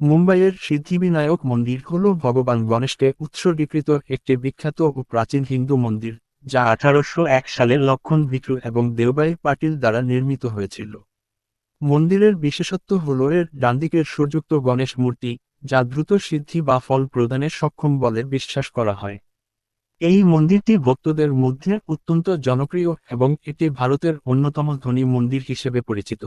মুম্বাইয়ের সিদ্ধিবিনায়ক মন্দির হল ভগবান গণেশকে উৎসর্গীকৃত একটি বিখ্যাত ও প্রাচীন হিন্দু মন্দির, যা আঠারোশো এক সালে লক্ষণ ভিটু এবং দেওবাই পাটিল দ্বারা নির্মিত হয়েছিল। মন্দিরের বিশেষত্ব হল এর ডানদিকের সুযুক্ত গণেশ মূর্তি, যা দ্রুত সিদ্ধি বা ফল প্রদানে সক্ষম বলে বিশ্বাস করা হয়। এই মন্দিরটি ভক্তদের মধ্যে অত্যন্ত জনপ্রিয় এবং এটি ভারতের অন্যতম ধনী মন্দির হিসেবে পরিচিত।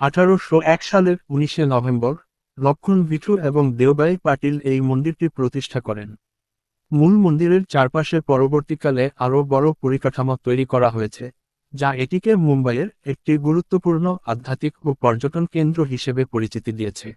আঠারোশো এক সালের উনিশে নভেম্বর লক্ষণ ভিঠু এবং দেওবাই পাটিল এই মন্দিরটি প্রতিষ্ঠা করেন। মূল মন্দিরের চারপাশে পরবর্তীকালে আরও বড় পরিকাঠামো তৈরি করা হয়েছে, যা এটিকে মুম্বাইয়ের একটি গুরুত্বপূর্ণ আধ্যাত্মিক ও পর্যটন কেন্দ্র হিসেবে পরিচিতি দিয়েছে।